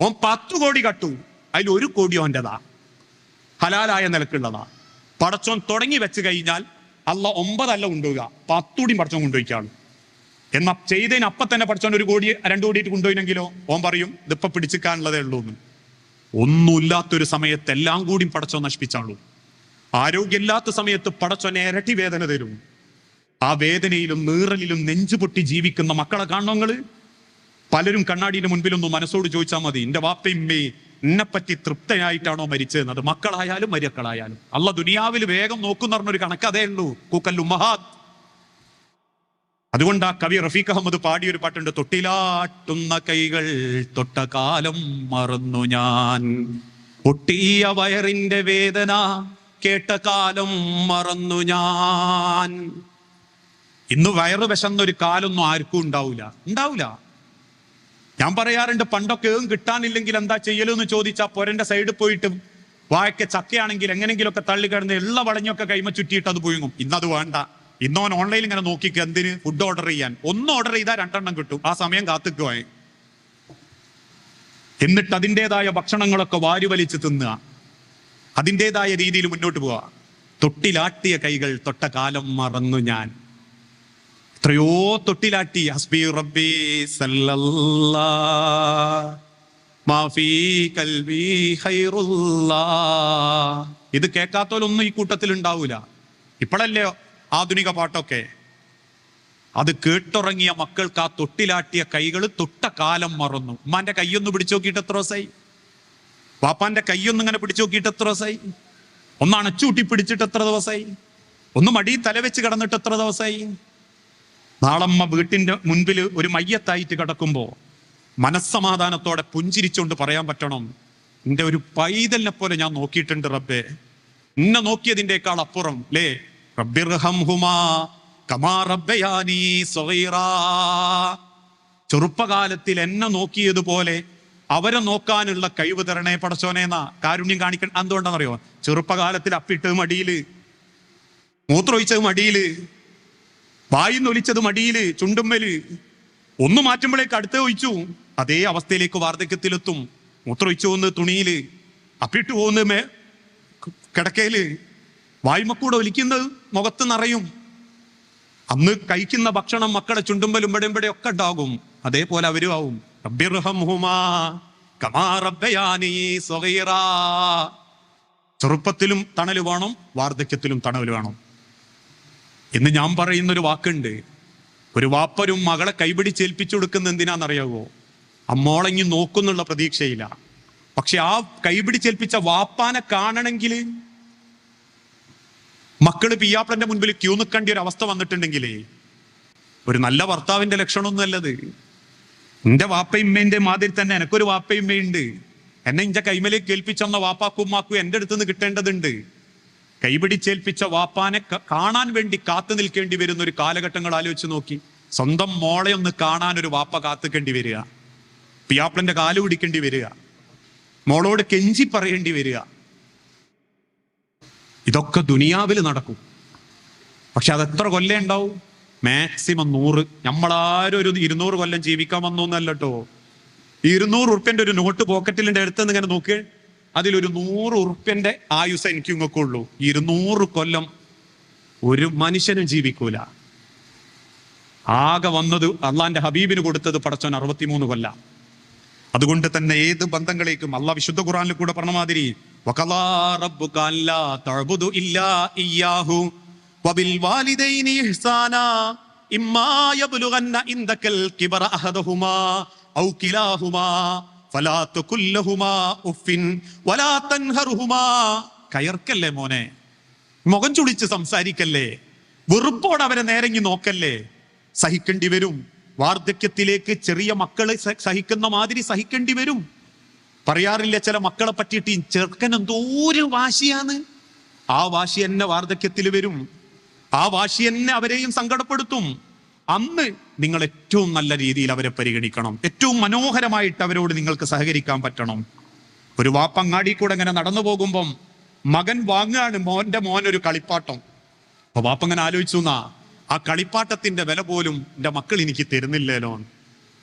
ഓൻ പത്ത് കോടി കട്ടു. അതിൽ ഒരു കോടി ഓന്റെതാ. ഹലാലായ നിലക്കുള്ളതാ. പടച്ചോൻ തുടങ്ങി വെച്ച് കഴിഞ്ഞാൽ അല്ല ഒമ്പതല്ല കൊണ്ടുപോവുക പത്തുകൂടിയും പടച്ചോൻ കൊണ്ടുപോയിക്കാണ് എന്നാ ചെയ്തതിന് അപ്പൊ തന്നെ പടച്ചോൻ ഒരു കോടി രണ്ടു കോടിയിട്ട് കൊണ്ടുപോയിനെങ്കിലോ ഓൻ പറയും ഇതിപ്പൊ പിടിച്ചിക്കാനുള്ളതേ ഉള്ളൂ എന്ന് ഒന്നുമില്ലാത്തൊരു സമയത്ത് എല്ലാം കൂടിയും പടച്ചോൻ നശിപ്പിച്ചാളൂ ആരോഗ്യമില്ലാത്ത സമയത്ത് പടച്ചോനെ ഇരട്ടി വേദന തരും. ആ വേദനയിലും നീറലിലും നെഞ്ചുപൊട്ടി ജീവിക്കുന്ന മക്കളെ കാണുന്നങ്ങൾ പലരും കണ്ണാടിന്റെ മുൻപിലൊന്നും മനസ്സോട് ചോദിച്ചാൽ മതി എന്റെ വാപ്പയമ്മേ എന്നെപ്പറ്റി തൃപ്തനായിട്ടാണോ മരിച്ചതെന്ന് അത് മക്കളായാലും മരിയക്കളായാലും. അല്ല ദുനിയാവിൽ വേഗം നോക്കുന്ന പറഞ്ഞൊരു കണക്ക് അതേ ഉള്ളൂ. കൂക്കല്ലു മഹാത് അതുകൊണ്ട് ആ കവി റഫീഖ് അഹമ്മദ് പാടിയ ഒരു പാട്ടുണ്ട് തൊട്ടിലാട്ടുന്ന കൈകൾ തൊട്ട കാലം മറന്നു ഞാൻ. പൊട്ടിയ വയറിന്റെ വേദന കേട്ട കാലം മറന്നു ഞാൻ. ഇന്ന് വയറ് വിശന്നൊരു കാലൊന്നും ആർക്കും ഉണ്ടാവില്ല ഉണ്ടാവില്ല ഞാൻ പറയാറുണ്ട് പണ്ടൊക്കെ ഏതും കിട്ടാനില്ലെങ്കിൽ എന്താ ചെയ്യലെന്ന് ചോദിച്ചാൽ പൊരന്റെ സൈഡിൽ പോയിട്ട് വാഴയ്ക്ക് ചക്കയാണെങ്കിൽ എങ്ങനെങ്കിലുമൊക്കെ തള്ളി കിടന്ന് എള്ള വളഞ്ഞൊക്കെ കൈമ ചുറ്റിയിട്ട് അത് പുഴുങ്ങും. ഇന്നത് വേണ്ട. ഇന്നോൻ ഓൺലൈനിൽ ഇങ്ങനെ നോക്കിക്ക് എന്തിന്? ഫുഡ് ഓർഡർ ചെയ്യാൻ. ഒന്ന് ഓർഡർ ചെയ്താൽ രണ്ടെണ്ണം കിട്ടും. ആ സമയം കാത്തുക്കുവായി. എന്നിട്ട് അതിന്റെതായ ഭക്ഷണങ്ങളൊക്കെ വാരി വലിച്ച് തിന്നുക. അതിന്റെതായ രീതിയിൽ മുന്നോട്ട് പോവുക. തൊട്ടിലാട്ടിയ കൈകൾ തൊട്ട കാലം മറന്നു ഞാൻ. എത്രയോ തൊട്ടിലാട്ടി. ഹസ്ബി റബ്ബി സല്ലല്ലാ മാഫി കൽവി ഇത് കേൾക്കാത്തോലൊന്നും ഈ കൂട്ടത്തിൽ ഉണ്ടാവൂല ഇപ്പോഴല്ലേ ആധുനിക പാട്ടൊക്കെ. അത് കേട്ടുറങ്ങിയ മക്കൾക്ക് ആ തൊട്ടിലാട്ടിയ കൈകൾ തൊട്ട കാലം മറന്നു. ഉമ്മാന്റെ കൈയൊന്ന് പിടിച്ചു നോക്കിയിട്ട് എത്ര ദിവസമായി പാപ്പാന്റെ കൈയൊന്നും ഇങ്ങനെ പിടിച്ചു നോക്കിയിട്ട് എത്ര ദിവസമായി ഒന്ന് അണച്ചൂട്ടി പിടിച്ചിട്ട് എത്ര ദിവസമായി ഒന്ന് മടി തലവെച്ച് കിടന്നിട്ട് എത്ര ദിവസമായി നാളമ്മ വീട്ടിന്റെ മുൻപിൽ ഒരു മയ്യത്തായിട്ട് കിടക്കുമ്പോൾ മനസ്സമാധാനത്തോടെ പുഞ്ചിരിച്ചുകൊണ്ട് പറയാൻ പറ്റണം. എന്റെ ഒരു പൈതലിനെ പോലെ ഞാൻ നോക്കിയിട്ടുണ്ട് റബ്ബേ. എന്നെ നോക്കിയതിന്റെക്കാൾ അപ്പുറം ലേ കമാ. ചെറുപ്പകാലത്തിൽ എന്നെ നോക്കിയതുപോലെ അവരെ നോക്കാനുള്ള കഴിവ് തരണേ പടച്ചോനേന്ന കാരുണ്യം കാണിക്കണം എന്തുകൊണ്ടാണെന്നറിയോ ചെറുപ്പകാലത്തിൽ അപ്പിട്ട് മടിയിൽ മൂത്രമൊഴിച്ചത് മടിയിൽ വായി നൊലിച്ചത് മടിയിൽ ചുണ്ടുമ്മൽ. ഒന്ന് മാറ്റുമ്പോഴേക്ക് അടുത്ത് ഒഴിച്ചു. അതേ അവസ്ഥയിലേക്ക് വാർദ്ധക്യത്തിലെത്തും. മൂത്രമൊഴിച്ചു പോകുന്നത് തുണിയിൽ. അപ്പിട്ട് പോകുന്നത് മേ കിടക്കയിൽ. വായ്മക്കൂടെ ഒലിക്കുന്നത് മുഖത്ത് നിറയും. അന്ന് കഴിക്കുന്ന ഭക്ഷണം മക്കളെ ചുണ്ടുമ്പലും ഇവിടെ ഒക്കെ ഉണ്ടാകും. അതേപോലെ അവരും ആവും. ചെറുപ്പത്തിലും തണൽ വേണം വാർദ്ധക്യത്തിലും തണൽ വേണം. എന്ന് ഞാൻ പറയുന്നൊരു വാക്കുണ്ട്. ഒരു വാപ്പരും മകളെ കൈപിടിച്ചേൽപ്പിച്ചു കൊടുക്കുന്ന എന്തിനാണെന്നറിയാവോ? അമ്മോളങ്ങി നോക്കുന്നുള്ള പ്രതീക്ഷയില്ല. പക്ഷെ ആ കൈപിടിച്ചേൽപ്പിച്ച വാപ്പാനെ കാണണമെങ്കിൽ മക്കൾ പിയാപ്പിളന്റെ മുൻപിൽ ക്യൂ നിൽക്കേണ്ട ഒരു അവസ്ഥ വന്നിട്ടുണ്ടെങ്കിലേ ഒരു നല്ല ഭർത്താവിന്റെ ലക്ഷണമൊന്നും അല്ലത്. എന്റെ വാപ്പയിമ്മേന്റെ മാതിരി തന്നെ എനക്കൊരു വാപ്പയിമ്മയുണ്ട് എന്നെ ഇന്റെ കൈമലേക്ക് കേൾപ്പിച്ചെന്ന വാപ്പാക്കും ഉമ്മാക്കും എന്റെ അടുത്ത് നിന്ന് കിട്ടേണ്ടതുണ്ട്. കൈപിടിച്ചേൽപ്പിച്ച വാപ്പാനെ കാണാൻ വേണ്ടി കാത്തു നിൽക്കേണ്ടി വരുന്ന ഒരു കാലഘട്ടങ്ങൾ ആലോചിച്ച് നോക്കി. സ്വന്തം മോളെ ഒന്ന് കാണാൻ ഒരു വാപ്പ കാത്തുക്കേണ്ടി വരിക. പിയാപ്പിളന്റെ കാൽ പിടിക്കേണ്ടി വരിക. മോളോട് കെഞ്ചി പറയേണ്ടി വരിക. ഇതൊക്കെ ദുനിയാവിൽ നടക്കും. പക്ഷെ അത് എത്ര കൊല്ലം ഉണ്ടാവും? മാക്സിമം നൂറ്. നമ്മളാരും ഒരു ഇരുന്നൂറ് കൊല്ലം ജീവിക്കാൻ വന്നു എന്നല്ലോ ഇരുന്നൂറ് ഉറുപ്പ്യന്റെ ഒരു നോട്ട് പോക്കറ്റിലിന്റെ അടുത്ത് ഇങ്ങനെ നോക്കിയേ. അതിലൊരു നൂറ് ഉറുപ്പ്യന്റെ ആയുസ് എനിക്ക് ഇങ്ങൊക്കെ ഉള്ളൂ ഇരുന്നൂറ് കൊല്ലം ഒരു മനുഷ്യനും ജീവിക്കൂല. ആകെ വന്നത് അള്ളാന്റെ ഹബീബിന് കൊടുത്തത് പടച്ചോൻ അറുപത്തിമൂന്ന് കൊല്ലം. അതുകൊണ്ട് തന്നെ ഏത് ബന്ധങ്ങളേക്കും അല്ല വിശുദ്ധ ഖുറാനിൽ കൂടെ പറഞ്ഞ മാതിരി ഇമ്മാ കയർക്കല്ലേ മോനെ? മുഖം ചുളിച്ച് സംസാരിക്കല്ലേ? വെറുപ്പോടെ അവരെ നേരങ്ങി നോക്കല്ലേ? സഹിക്കേണ്ടി വരും. വാർദ്ധക്യത്തിലേക്ക് ചെറിയ മക്കളെ സഹിക്കുന്ന മാതിരി സഹിക്കേണ്ടി വരും. പറയാറില്ല ചില മക്കളെ പറ്റിയിട്ട് ഈ ചെറുക്കൻ എന്തോരു വാശിയാണ്. ആ വാശി എന്നെ വാർദ്ധക്യത്തിൽ വരും. ആ വാശി എന്നെ അവരെയും സങ്കടപ്പെടുത്തും. അന്ന് നിങ്ങൾ ഏറ്റവും നല്ല രീതിയിൽ അവരെ പരിഗണിക്കണം. ഏറ്റവും മനോഹരമായിട്ട് അവരോട് നിങ്ങൾക്ക് സഹകരിക്കാൻ പറ്റണം. ഒരു വാപ്പങ്ങാടി കൂടെ ഇങ്ങനെ നടന്നു പോകുമ്പം മകൻ വാങ്ങുകയാണ് മോന്റെ മോൻ ഒരു കളിപ്പാട്ടം. അപ്പൊ വാപ്പങ്ങനെ ആലോചിച്ചു എന്നാ ആ കളിപ്പാട്ടത്തിന്റെ വില പോലും എന്റെ മക്കൾ എനിക്ക് തരുന്നില്ലല്ലോ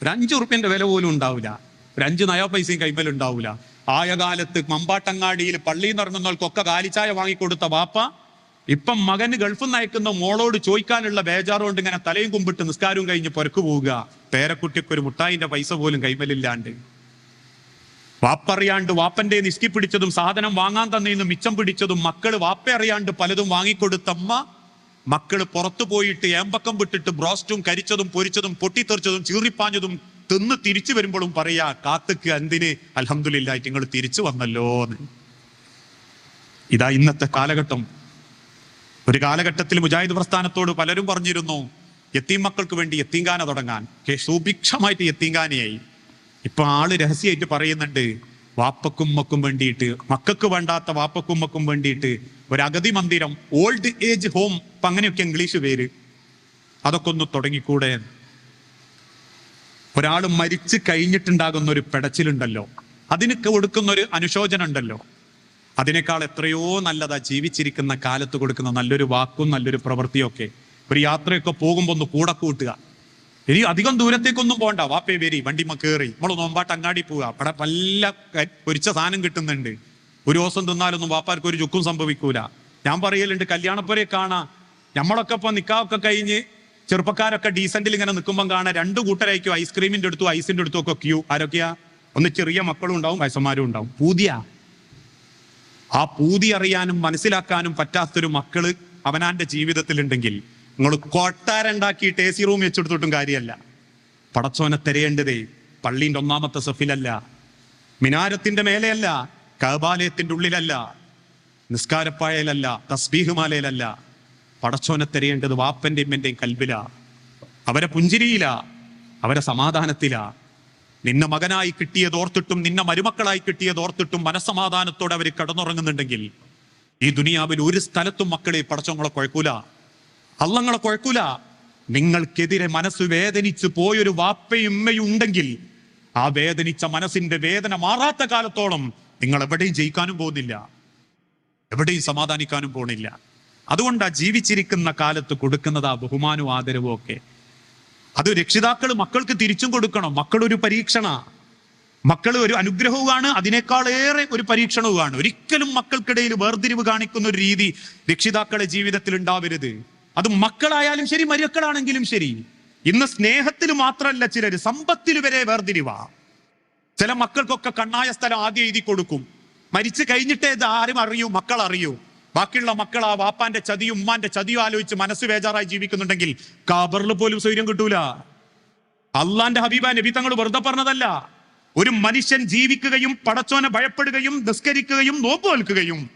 ഒരു അഞ്ചു റുപ്യന്റെ വില പോലും ഉണ്ടാവില്ല ഒരു അഞ്ച് നയാ പൈസയും കൈമൽ ഉണ്ടാവില്ല കാലത്ത് മമ്പാട്ടങ്ങാടിയിൽ പള്ളിയിൽ നിന്ന് ഇറങ്ങുന്നവർക്കൊക്കെ കാലിച്ചായ വാങ്ങിക്കൊടുത്ത വാപ്പ ഇപ്പം മകന് ഗൾഫിൽ നിന്ന് അയക്കുന്ന മോളോട് ചോദിക്കാനുള്ള ബേജാറുകൊണ്ട് ഇങ്ങനെ തലയും കുമ്പിട്ട് നിസ്കാരവും കഴിഞ്ഞ് പുരക്ക് പോവുക. പേരക്കുട്ടിക്ക് ഒരു മുട്ടായിന്റെ പൈസ പോലും കൈമലില്ലാണ്ട്. വാപ്പറിയാണ്ട് വാപ്പന്റെ നിസ്കി പിടിച്ചതും സാധനം വാങ്ങാൻ തന്നേന്ന് മിച്ചം പിടിച്ചതും മക്കൾ വാപ്പ അറിയാണ്ട് പലതും വാങ്ങിക്കൊടുത്തമ്മ മക്കൾ പുറത്തു പോയിട്ട് ഏമ്പക്കം വിട്ടിട്ട് ബ്രോസ്റ്റും കരിച്ചതും പൊരിച്ചതും പൊട്ടിത്തെറിച്ചതും ചീറിപ്പാഞ്ഞതും തിന്ന് തിരിച്ചു വരുമ്പോഴും പറയാ കാത്തുക്ക് എന്തിന്? അലഹമില്ലായിട്ട് നിങ്ങൾ തിരിച്ചു വന്നല്ലോ എന്ന് ഇതാ ഇന്നത്തെ കാലഘട്ടം. ഒരു കാലഘട്ടത്തിൽ മുജാഹിദ് പ്രസ്ഥാനത്തോട് പലരും പറഞ്ഞിരുന്നു എത്തീം മക്കൾക്ക് വേണ്ടി എത്തീങ്കാന തുടങ്ങാൻ. സുഭിക്ഷമായിട്ട് എത്തീങ്കാനയായി ഇപ്പൊ ആൾ രഹസ്യമായിട്ട് പറയുന്നുണ്ട് വാപ്പക്കും മക്കും വേണ്ടിയിട്ട് മക്കൾക്ക് വേണ്ടാത്ത വാപ്പക്കും മക്കും വേണ്ടിയിട്ട് ഒരു അഗതി മന്ദിരം ഓൾഡ് ഏജ് ഹോം. ഇപ്പൊ അങ്ങനെയൊക്കെ ഇംഗ്ലീഷ് പേര്. അതൊക്കെ ഒന്ന് തുടങ്ങിക്കൂടെ? ഒരാൾ മരിച്ചു കഴിഞ്ഞിട്ടുണ്ടാകുന്ന ഒരു പെടച്ചിലുണ്ടല്ലോ. അതിന് കൊടുക്കുന്ന ഒരു അനുശോചനം ഉണ്ടല്ലോ അതിനേക്കാൾ എത്രയോ നല്ലതാ ജീവിച്ചിരിക്കുന്ന കാലത്ത് കൊടുക്കുന്ന നല്ലൊരു വാക്കും നല്ലൊരു പ്രവൃത്തിയും ഒക്കെ ഒരു യാത്രയൊക്കെ പോകുമ്പോൾ ഒന്ന് കൂടെ കൂട്ടുക. ഇനി അധികം ദൂരത്തേക്കൊന്നും പോകണ്ട വാപ്പേ വരി വണ്ടിമ കയറി നമ്മൾ നോമ്പാട്ട് അങ്ങാടി പോവുക അവിടെ പല പൊരിച്ച സാധനം കിട്ടുന്നുണ്ട്. ഒരു ദിവസം തിന്നാലൊന്നും വാപ്പാർക്ക് ഒരു ചുക്കും സംഭവിക്കൂല. ഞാൻ പറയലുണ്ട് കല്യാണപ്പുരയെ കാണാ. നമ്മളൊക്കെ ഇപ്പൊ നിക്കാവൊക്കെ കഴിഞ്ഞ് ചെറുപ്പക്കാരൊക്കെ ഡീസന്റിൽ ഇങ്ങനെ നിൽക്കുമ്പോൾ കാണാൻ രണ്ടു കൂട്ടരായിരിക്കും ഐസ്ക്രീമിന്റെ അടുത്തും ഐസിന്റെ അടുത്തും ഒക്കെ ക്യൂ. ആരൊക്കെയാ? ഒന്ന് ചെറിയ മക്കളും ഉണ്ടാവും വയസ്സന്മാരും ഉണ്ടാവും. പൂതിയാ. ആ പൂതി അറിയാനും മനസ്സിലാക്കാനും പറ്റാത്തൊരു മക്കൾ അവനാന്റെ ജീവിതത്തിലുണ്ടെങ്കിൽ നിങ്ങൾ കൊട്ടാരുണ്ടാക്കിയിട്ട് എ സി റൂം വെച്ചെടുത്തിട്ടും കാര്യമല്ല പടച്ചോനെ തിരയേണ്ടതേ പള്ളീന്റെ ഒന്നാമത്തെ സഫിലല്ല മിനാരത്തിന്റെ മേലെയല്ല കബാലയത്തിന്റെ ഉള്ളിലല്ല നിസ്കാരപ്പായയിലല്ല തസ്ബീഹുമാലയിലല്ല. പടച്ചോനെ തിരയേണ്ടത് വാപ്പന്റെ എന്റെയും കൽബില. അവരെ പുഞ്ചിരിയില അവരെ സമാധാനത്തിലാ. നിന്നെ മകനായി കിട്ടിയത് ഓർത്തിട്ടും നിന്നെ മരുമക്കളായി കിട്ടിയത് ഓർത്തിട്ടും മനസ്സമാധാനത്തോടെ അവർ കിടന്നുറങ്ങുന്നുണ്ടെങ്കിൽ ഈ ദുനിയാവിൽ ഒരു സ്ഥലത്തും മക്കളെ പടച്ചവങ്ങളെ കുഴക്കൂല. അള്ളങ്ങളെ കുഴക്കൂല. നിങ്ങൾക്കെതിരെ മനസ്സ് വേദനിച്ചു പോയൊരു വാപ്പയും ഉമ്മയും ഉണ്ടെങ്കിൽ ആ വേദനിച്ച മനസ്സിന്റെ വേദന മാറാത്ത കാലത്തോളം നിങ്ങൾ എവിടെയും ജയിക്കാനും പോകുന്നില്ല. എവിടെയും സമാധാനിക്കാനും പോണില്ല. അതുകൊണ്ടാ ജീവിച്ചിരിക്കുന്ന കാലത്ത് കൊടുക്കുന്നത് ആ ബഹുമാനവും ആദരവും ഒക്കെ. അത് രക്ഷിതാക്കൾ മക്കൾക്ക് തിരിച്ചും കൊടുക്കണം. മക്കൾ ഒരു പരീക്ഷണ. മക്കൾ ഒരു അനുഗ്രഹവുമാണ്. അതിനേക്കാളേറെ ഒരു പരീക്ഷണവുമാണ്. ഒരിക്കലും മക്കൾക്കിടയിൽ വേർതിരിവ് കാണിക്കുന്ന ഒരു രീതി രക്ഷിതാക്കളുടെ ജീവിതത്തിൽ ഉണ്ടാവരുത്. അത് മക്കളായാലും ശരി മരുക്കളാണെങ്കിലും ശരി. ഇന്ന് സ്നേഹത്തിൽ മാത്രമല്ല ചിലർ സമ്പത്തിൽ വരെ വേർതിരിവാ. ചില മക്കൾക്കൊക്കെ കണ്ണായ സ്ഥലം ആദ്യം എഴുതി കൊടുക്കും. മരിച്ചു കഴിഞ്ഞിട്ടേ ഇത് ആരും അറിയൂ മക്കൾ അറിയൂ. ബാക്കിയുള്ള മക്കൾ ആ വാപ്പാന്റെ ചതിയും ഉമ്മാന്റെ ചതിയും ആലോചിച്ച് മനസ്സ് ബേജാറായി ജീവിക്കുന്നുണ്ടെങ്കിൽ കാബറിൽ പോലും സൗര്യം കിട്ടൂല. അള്ളാന്റെ ഹബീബ നബി തങ്ങൾ വെറുതെ പറഞ്ഞതല്ല. ഒരു മനുഷ്യൻ ജീവിക്കുകയും പടച്ചോനെ ഭയപ്പെടുകയും നിസ്കരിക്കുകയും നോമ്പ് നിൽക്കുകയും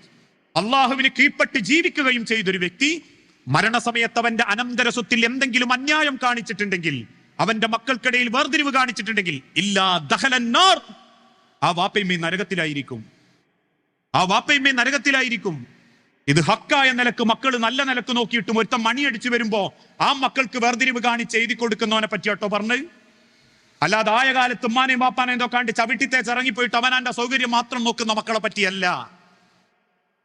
അള്ളാഹുവിന് കീഴ്പ്പെട്ട് ജീവിക്കുകയും ചെയ്തൊരു വ്യക്തി മരണസമയത്ത് അവന്റെ അനന്തര സ്വത്തിൽ എന്തെങ്കിലും അന്യായം കാണിച്ചിട്ടുണ്ടെങ്കിൽ അവന്റെ മക്കൾക്കിടയിൽ വേർതിരിവ് കാണിച്ചിട്ടുണ്ടെങ്കിൽ ഇല്ലാ ദഹലന്നാർ ആ വാപ്പയമ്മ നരകത്തിലായിരിക്കും. ആ വാപ്പയമ്മ നരകത്തിലായിരിക്കും. ഇത് ഹക്കായ നിലയ്ക്ക് മക്കൾ നല്ല നിലയ്ക്ക് നോക്കിയിട്ടും ഒരുത്തം മണിയടിച്ചു വരുമ്പോ ആ മക്കൾക്ക് വേർതിരിവ് കാണിച്ച് എഴുതി കൊടുക്കുന്നവനെ പറ്റിയോട്ടോ പറഞ്ഞ്? അല്ലാതെ ആയ കാലത്ത് ഉമ്മാനെയും പാപ്പാനെ എന്തോ കണ്ട് ചവിട്ടിത്തേച്ച് ഇറങ്ങിപ്പോയിട്ട് അവനാന്റെ സൗകര്യം മാത്രം നോക്കുന്ന മക്കളെ പറ്റിയല്ല.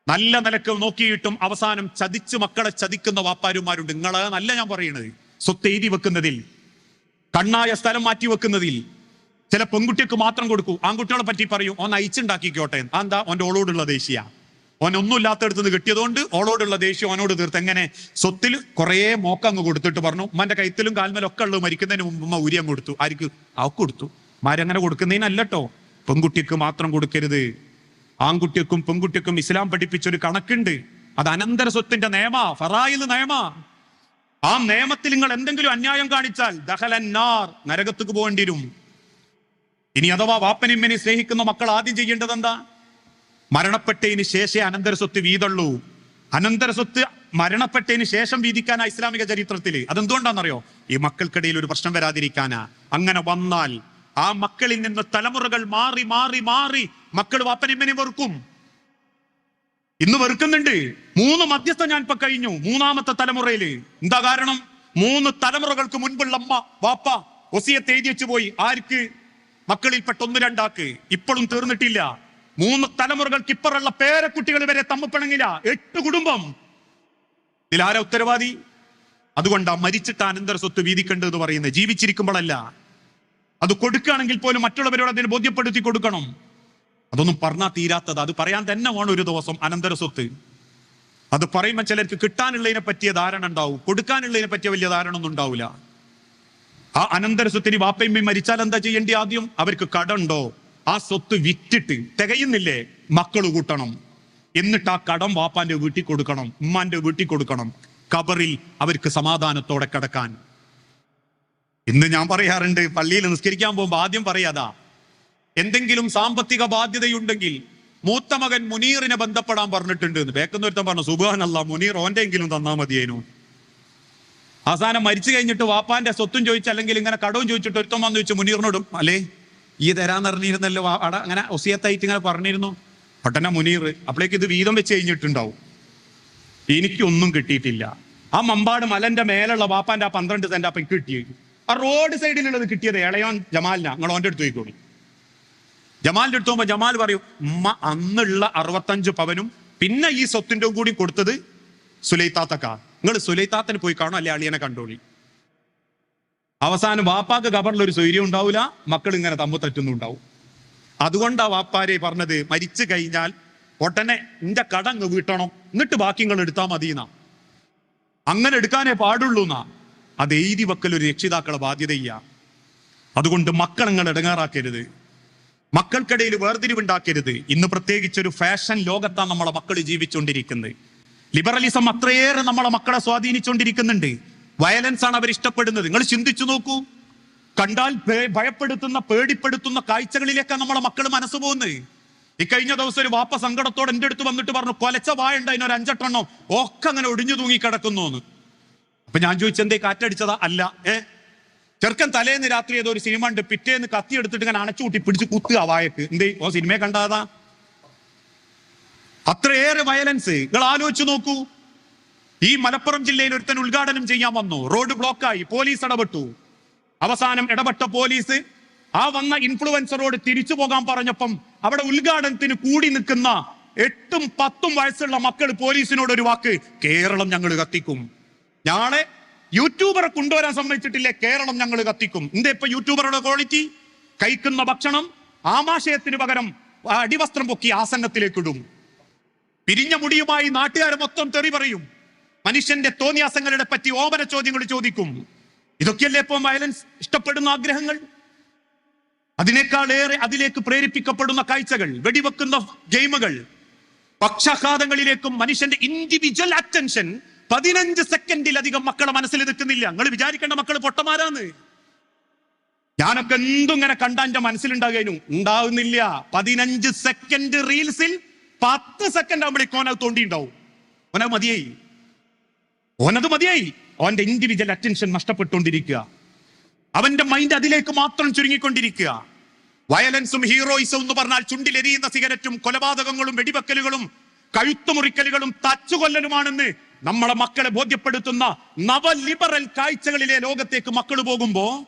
നല്ല നിലയ്ക്ക് നോക്കിയിട്ടും അവസാനം ചതിച്ച് മക്കളെ ചതിക്കുന്ന വാപ്പാരുമാരുണ്ട്. നിങ്ങളെ നല്ല ഞാൻ പറയുന്നത് സ്വത്ത് എഴുതി വെക്കുന്നതിൽ കണ്ണായ സ്ഥലം മാറ്റി വെക്കുന്നതിൽ ചില പെൺകുട്ടിക്ക് മാത്രം കൊടുക്കൂ. ആൺകുട്ടികളെ പറ്റി പറയും ഓൻ അയച്ചുണ്ടാക്കിക്കോട്ടെ എന്താ ഓന്റെ ഓളോടുള്ള ദേഷ്യ. ഓൻ ഒന്നുമില്ലാത്തടത്ത് നിന്ന് കിട്ടിയതുകൊണ്ട് ഓളോടുള്ള ദേഷ്യം ഓനോട് തീർത്ത്. എങ്ങനെ? സ്വത്തിൽ കുറേ മോക്ക അങ്ങ് കൊടുത്തിട്ട് പറഞ്ഞു. ഉമ്മന്റെ കൈത്തിലും കാൽമേലും ഒക്കെ ഉള്ളത് മരിക്കുന്നതിന് മുമ്പ് ഉമ്മ ഉരിയം കൊടുത്തു. ആർക്ക്? അവക്ക് കൊടുത്തു. മാരങ്ങനെ കൊടുക്കുന്നതിനല്ലോ പെൺകുട്ടിക്ക് മാത്രം കൊടുക്കരുത്. ആൺകുട്ടിക്കും പെൺകുട്ടിക്കും ഇസ്ലാം പഠിപ്പിച്ചൊരു കണക്കുണ്ട്. അത് അനന്തര സ്വത്തിന്റെ നിയമ ഫറായിൽ നിയമ. ആ നിയമത്തിൽ നിങ്ങൾ എന്തെങ്കിലും അന്യായം കാണിച്ചാൽ ദഹലന്നാർ നരകത്തേക്ക് പോകേണ്ടി വരും. ഇനി അഥവാ വാപ്പനിമ്മനെ സ്നേഹിക്കുന്ന മക്കൾ ആദ്യം ചെയ്യേണ്ടത് എന്താ? മരണപ്പെട്ടതിന് ശേഷം അനന്തര സ്വത്ത് വീതുള്ളൂ. അനന്തര സ്വത്ത് മരണപ്പെട്ടതിന് ശേഷം വീതിക്കാനാ ഇസ്ലാമിക ചരിത്രത്തിൽ അതെന്തുകൊണ്ടാണെന്നറിയോ? ഈ മക്കൾക്കിടയിൽ ഒരു പ്രശ്നം വരാതിരിക്കാനാ. അങ്ങനെ വന്നാൽ ആ മക്കളിൽ നിന്ന് തലമുറകൾ മാറി മാറി മാറി മക്കൾ വാപ്പനിമ്മനെ വെറുക്കും. ഇന്ന് വെറുക്കുന്നുണ്ട്. മൂന്ന് മധ്യസ്ഥ ഞാൻ ഇപ്പൊ കഴിഞ്ഞു മൂന്നാമത്തെ തലമുറയിൽ എന്താ കാരണം? മൂന്ന് തലമുറകൾക്ക് മുൻപുള്ള അമ്മ വാപ്പ ഒസിയത്ത് എഴുതി വെച്ചു പോയി. ആർക്ക്? മക്കളിൽ ഒന്ന് രണ്ടാക്ക്. ഇപ്പോഴും തീർന്നിട്ടില്ല. മൂന്ന് തലമുറകൾക്ക് ഇപ്പറുള്ള പേരക്കുട്ടികൾ വരെ തമ്മിപ്പിണങ്ങില്ല. എട്ട് കുടുംബം. ഇതിലാരാ ഉത്തരവാദി? അതുകൊണ്ടാ മരിച്ചിട്ട് അനന്തര സ്വത്ത് വീതിക്കേണ്ടത് എന്ന് പറയുന്നത്. ജീവിച്ചിരിക്കുമ്പോഴല്ല. അത് കൊടുക്കുകയാണെങ്കിൽ പോലും മറ്റുള്ളവരോട് അതിനെ ബോധ്യപ്പെടുത്തി കൊടുക്കണം. അതൊന്നും പറഞ്ഞാൽ തീരാത്തത്. അത് പറയാൻ തന്നെ വേണം ഒരു ദിവസം അനന്തര സ്വത്ത്. അത് പറയുമ്പോൾ ചിലർക്ക് കിട്ടാനുള്ളതിനെ പറ്റിയ ധാരണ ഉണ്ടാവും. കൊടുക്കാനുള്ളതിനെ പറ്റിയ വലിയ ധാരണ ഒന്നും ഉണ്ടാവില്ല. ആ അനന്തര സ്വത്തിന് വാപ്പയമ്മയും മരിച്ചാൽ എന്താ ചെയ്യേണ്ടി ആദ്യം? അവർക്ക് കടമുണ്ടോ? ആ സ്വത്ത് വിറ്റിട്ട് തികയുന്നില്ലേ? മക്കൾ കൂട്ടണം. എന്നിട്ട് ആ കടം വാപ്പാന്റെ വീട്ടിൽ കൊടുക്കണം ഉമ്മാന്റെ വീട്ടിൽ കൊടുക്കണം. കബറിൽ അവർക്ക് സമാധാനത്തോടെ കിടക്കാൻ. ഇന്ന് ഞാൻ പറയാറുണ്ട് പള്ളിയിൽ നിസ്കരിക്കാൻ പോകുമ്പോൾ ആദ്യം പറയാതാ. എന്തെങ്കിലും സാമ്പത്തിക ബാധ്യതയുണ്ടെങ്കിൽ മൂത്ത മകൻ മുനീറിനെ ബന്ധപ്പെടാൻ പറഞ്ഞിട്ടുണ്ട് എന്ന്. ബേക്കുന്ന ഒരുത്തൻ പറഞ്ഞു സുബാനല്ല മുനീർ ഓന്റെ എങ്കിലും തന്നാ മതിയേനു. അവസാനം മരിച്ചു കഴിഞ്ഞിട്ട് വാപ്പാന്റെ സ്വത്തും ചോദിച്ചു അല്ലെങ്കിൽ ഇങ്ങനെ കടവും ചോദിച്ചിട്ട് ഒരുത്തം വന്ന് ചോദിച്ചു മുനീറിനോടും? അല്ലേ? ഈ തരാൻ അറിഞ്ഞിരുന്നല്ലോ അവിടെ അങ്ങനെ ഒസിയത്തായിട്ട് ഇങ്ങനെ പറഞ്ഞിരുന്നു. പട്ടന മുനീർ അപ്പോഴേക്ക് ഇത് വീതം വെച്ച് കഴിഞ്ഞിട്ടുണ്ടാവും. എനിക്കൊന്നും കിട്ടിയിട്ടില്ല. ആ മമ്പാട് മലന്റെ മേലുള്ള വാപ്പാന്റെ ആ പന്ത്രണ്ട് സെന്റ് അപ്പം കിട്ടി. ആ റോഡ് സൈഡിലുള്ളത് കിട്ടിയത് ഇളയോൻ ജമാലിനാ. നിങ്ങൾ ഓന്റെ അടുത്ത് പോയിക്കോളി. ജമാലിന്റെ അടുത്ത് പോകുമ്പോ ജമാൽ പറയും ഉമ്മ അന്നുള്ള അറുപത്തഞ്ച് പവനും പിന്നെ ഈ സ്വത്തിന്റെ കൂടി കൊടുത്തത് സുലൈത്താത്തക്ക. നിങ്ങൾ സുലൈത്താത്തന് പോയി കാണും അല്ലെ അളിയനെ കണ്ടോളി. അവസാനം വാപ്പാക്ക് കബറിൽ ഒരു സ്വൈര്യം ഉണ്ടാവില്ല മക്കൾ ഇങ്ങനെ തമ്മു തറ്റുന്നുണ്ടാവും. അതുകൊണ്ടാ വാപ്പാരെ പറഞ്ഞത് മരിച്ചു കഴിഞ്ഞാൽ ഉടനെ നിന്റെ കടങ്ങ് വീട്ടണം എന്നിട്ട് ബാക്കി നിങ്ങൾ എടുത്താൽ മതിയെന്നാ അങ്ങനെ എടുക്കാനേ പാടുള്ളൂ എന്നാ അത് എഴുതി വെക്കൽ ഒരു രക്ഷിതാക്കളെ ബാധ്യതയ്യ അതുകൊണ്ട് മക്കൾ നിങ്ങൾ ഇടങ്ങാറാക്കരുത്. മക്കൾക്കിടയിൽ വേർതിരിവുണ്ടാക്കരുത്. ഇന്ന് പ്രത്യേകിച്ച് ഒരു ഫാഷൻ ലോകത്താണ് നമ്മളെ മക്കൾ ജീവിച്ചുകൊണ്ടിരിക്കുന്നത് ലിബറലിസം അത്രയേറെ നമ്മളെ മക്കളെ സ്വാധീനിച്ചുകൊണ്ടിരിക്കുന്നുണ്ട് വയലൻസ് ആണ് അവർ ഇഷ്ടപ്പെടുന്നത് നിങ്ങൾ ചിന്തിച്ചു നോക്കൂ. കണ്ടാൽ ഭയപ്പെടുത്തുന്ന പേടിപ്പെടുത്തുന്ന കാഴ്ചകളിലേക്കാണ് നമ്മളെ മക്കൾ മനസ്സ് പോകുന്നത്. ഈ കഴിഞ്ഞ ദിവസം ഒരു വാപ്പ സങ്കടത്തോടെ എന്റെ അടുത്ത് വന്നിട്ട് പറഞ്ഞു കൊലച്ച വായുണ്ട് അതിനൊരു അഞ്ചെട്ടെണ്ണം ഒക്കെ അങ്ങനെ ഒടിഞ്ഞു തൂങ്ങി കിടക്കുന്നു എന്ന്. അപ്പൊ ഞാൻ ചോദിച്ചെന്തേ കാറ്റടിച്ചതാ? അല്ല. ഏ? ചെറുക്കൻ തലേന്ന് രാത്രി ഏതോ ഒരു സിനിമ ഉണ്ട് പിറ്റേന്ന് കത്തി എടുത്തിട്ട് ഇങ്ങനെ അണച്ചുകൂട്ടി പിടിച്ച് കുത്തുക വായക്ക്. എന്തേ ഓ സിനിമയെ കണ്ടാതാ? അത്രയേറെ വയലൻസ് നിങ്ങൾ ആലോചിച്ചു നോക്കൂ. ഈ മലപ്പുറം ജില്ലയിൽ ഒരുത്തൻ ഉദ്ഘാടനം ചെയ്യാൻ വന്നു. റോഡ് ബ്ലോക്കായി പോലീസ് ഇടപെട്ടു. അവസാനം ഇടപെട്ട പോലീസ് ആ വന്ന ഇൻഫ്ലുവൻസറോട് തിരിച്ചു പോകാൻ പറഞ്ഞപ്പം അവിടെ ഉദ്ഘാടനത്തിന് കൂടി നിൽക്കുന്ന എട്ടും പത്തും വയസ്സുള്ള മക്കൾ പോലീസിനോട് ഒരു വാക്ക് കേരളം ഞങ്ങൾ കത്തിക്കും. ഞാളെ യൂട്യൂബറെ കൊണ്ടുവരാൻ സമ്മതിച്ചിട്ടില്ലേ? കേരളം ഞങ്ങൾ കത്തിക്കും. എന്താ ഇപ്പൊ യൂട്യൂബറുടെ ക്വാളിറ്റി കഴിക്കുന്ന ഭക്ഷണം ആമാശയത്തിന് പകരം അടിവസ്ത്രം പൊക്കി ആസന്നത്തിലേക്ക് ഇടും. പിരിഞ്ഞ മുടിയുമായി നാട്ടുകാരെ മൊത്തം തെറി പറയും. മനുഷ്യന്റെ തോന്നിയാസങ്ങളുടെ പറ്റി ഓമന ചോദ്യങ്ങൾ ചോദിക്കും. ഇതൊക്കെയല്ലേ ഇപ്പം വയലൻസ്? ഇഷ്ടപ്പെടുന്ന ആഗ്രഹങ്ങൾ? അതിനേക്കാൾ ഏറെ അതിലേക്ക് പ്രേരിപ്പിക്കപ്പെടുന്ന കാഴ്ചകൾ വെടിവെക്കുന്ന ഗെയിമുകൾ. പക്ഷാഘാതങ്ങളിലേക്കും മനുഷ്യന്റെ ഇൻഡിവിജ്വൽ അറ്റൻഷൻ പതിനഞ്ച് സെക്കൻഡിലധികം മക്കളെ മനസ്സിൽ നിൽക്കുന്നില്ല നിങ്ങൾ വിചാരിക്കേണ്ട മക്കൾ പൊട്ടമാരാന്ന് ഞാനൊക്കെ എന്തും ഇങ്ങനെ കണ്ട എന്റെ മനസ്സിലുണ്ടാകുന്നു ഉണ്ടാവുന്നില്ല. പതിനഞ്ച് സെക്കൻഡ് റീൽസിൽ പത്ത് സെക്കൻഡ് ആകുമ്പോഴേക്കും തോണ്ടി ഉണ്ടാവും ഓനത് മതിയായി. ഓനത് മതിയായി. ഓന്റെ ഇൻഡിവിജ്വൽ അറ്റൻഷൻ നഷ്ടപ്പെട്ടുകൊണ്ടിരിക്കുക. അവന്റെ മൈൻഡ് അതിലേക്ക് മാത്രം ചുരുങ്ങിക്കൊണ്ടിരിക്കുക. വയലൻസും ഹീറോയിസും എന്ന് പറഞ്ഞാൽ ചുണ്ടിലെരിയുന്ന സിഗരറ്റും കൊലപാതകങ്ങളും വെടിവെക്കലുകളും കഴുത്തുമുറിക്കലുകളും തച്ചുകൊല്ലലുമാണെന്ന് നമ്മളെ മക്കളെ ബോധ്യപ്പെടുത്തുന്ന നവലിബറൽ കാഴ്ചകളിലെ ലോകത്തേക്ക് മക്കൾ പോകുമ്പോ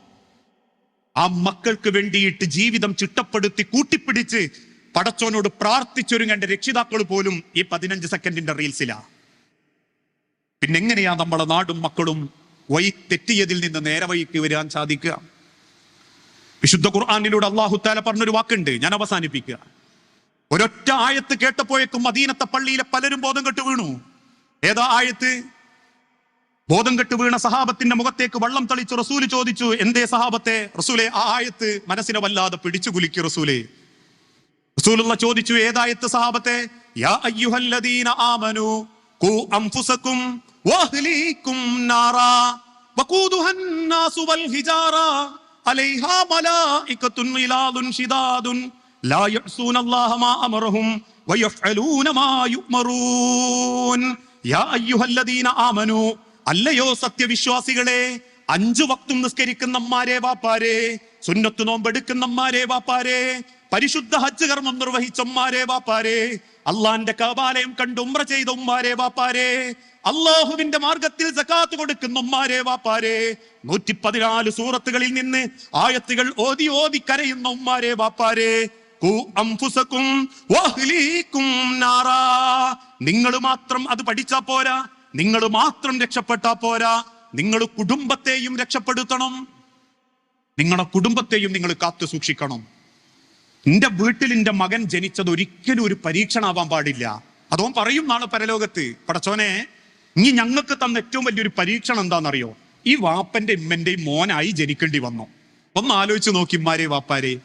ആ മക്കൾക്ക് വേണ്ടിയിട്ട് ജീവിതം ചിട്ടപ്പെടുത്തി കൂട്ടിപ്പിടിച്ച് പടച്ചോനോട് പ്രാർത്ഥിച്ചൊരുങ്ങേണ്ട രക്ഷിതാക്കൾ പോലും ഈ പതിനഞ്ച് സെക്കൻഡിന്റെ റീൽസിലാ പിന്നെ എങ്ങനെയാ നമ്മുടെ നാടും മക്കളും വൈ തെറ്റിയതിൽ നിന്ന് നേരെ വഴിക്ക് വരാൻ സാധിക്കുക? വിശുദ്ധ ഖുർആാനിലൂടെ അള്ളാഹു താല പറഞ്ഞൊരു വാക്കുണ്ട് ഞാൻ അവസാനിപ്പിക്കുക. ഒരൊറ്റ ആയത്ത് കേട്ടപ്പോഴേക്കും മദീനത്തെ പള്ളിയിലെ പലരും ബോധം കെട്ട് വീണു. ഏതാ ആയത്ത്? ബോധം കെട്ട് വീണ സഹാബത്തിന്റെ മുഖത്തേക്ക് വള്ളം തളിച്ചു റസൂൽ ചോദിച്ചു എന്തേ സഹാബത്തെ? റസൂലെ ആ ആയത്ത് മനസ്സിനെ വല്ലാതെ പിടിച്ചു കുലുക്കി റസൂലെ. റസൂലുള്ള ചോദിച്ചു ഏതായത്ത് സഹാബത്തെ? യാ ആമനു അൻഫുസകും അല്ലയോ സത്യവിശ്വാസികളെ അഞ്ചു വക്തും നിസ്കരിക്കുന്ന അമ്മാരെ വാപ്പാരെ സുന്നത്ത് നോമ്പെടുക്കുന്ന അമ്മാരെ വാപ്പാരെ പരിശുദ്ധ ഹജ്ജ് കർമ്മം നിർവഹിച്ച അമ്മാരെ വാപ്പാരെ അള്ളാന്റെ കബാലയം കണ്ട് ഉമ്ര ചെയ്ത ഉമ്മാരെ വാപ്പാരെ. അള്ളാഹുവിന്റെ മാർഗത്തിൽ സക്കാത്ത് കൊടുക്കുന്ന ഉമ്മാരെ വാപ്പാരെ. നൂറ്റി പതിനാല് സൂറത്തുകളിൽ നിന്ന് ആയത്തുകൾ ഓതി ഓതി കരയുന്ന ഉമ്മാരെ വാപ്പാരെ. നിങ്ങൾ മാത്രം അത് പഠിച്ചാ പോരാ. നിങ്ങൾ മാത്രം രക്ഷപ്പെട്ടാ പോരാ. നിങ്ങൾ കുടുംബത്തെയും രക്ഷപ്പെടുത്തണം. നിങ്ങളുടെ കുടുംബത്തെയും നിങ്ങൾ കാത്തു സൂക്ഷിക്കണം നിന്റെ വീട്ടിൽ നിന്റെ മകൻ ജനിച്ചത് ഒരിക്കലും ഒരു പരീക്ഷണാവാൻ പാടില്ല. അതോൻ പറയും നാളെ പരലോകത്ത്. പടച്ചോനെ ഇനി ഞങ്ങൾക്ക് തന്ന ഏറ്റവും വലിയൊരു പരീക്ഷണം എന്താണെന്നറിയോ? ഈ വാപ്പന്റെ ഇമ്മന്റെയും മോനായി ജനിക്കേണ്ടി വന്നു. ഒന്ന് ആലോചിച്ച് നോക്കി ഇമ്മാരെ വാപ്പാരെ.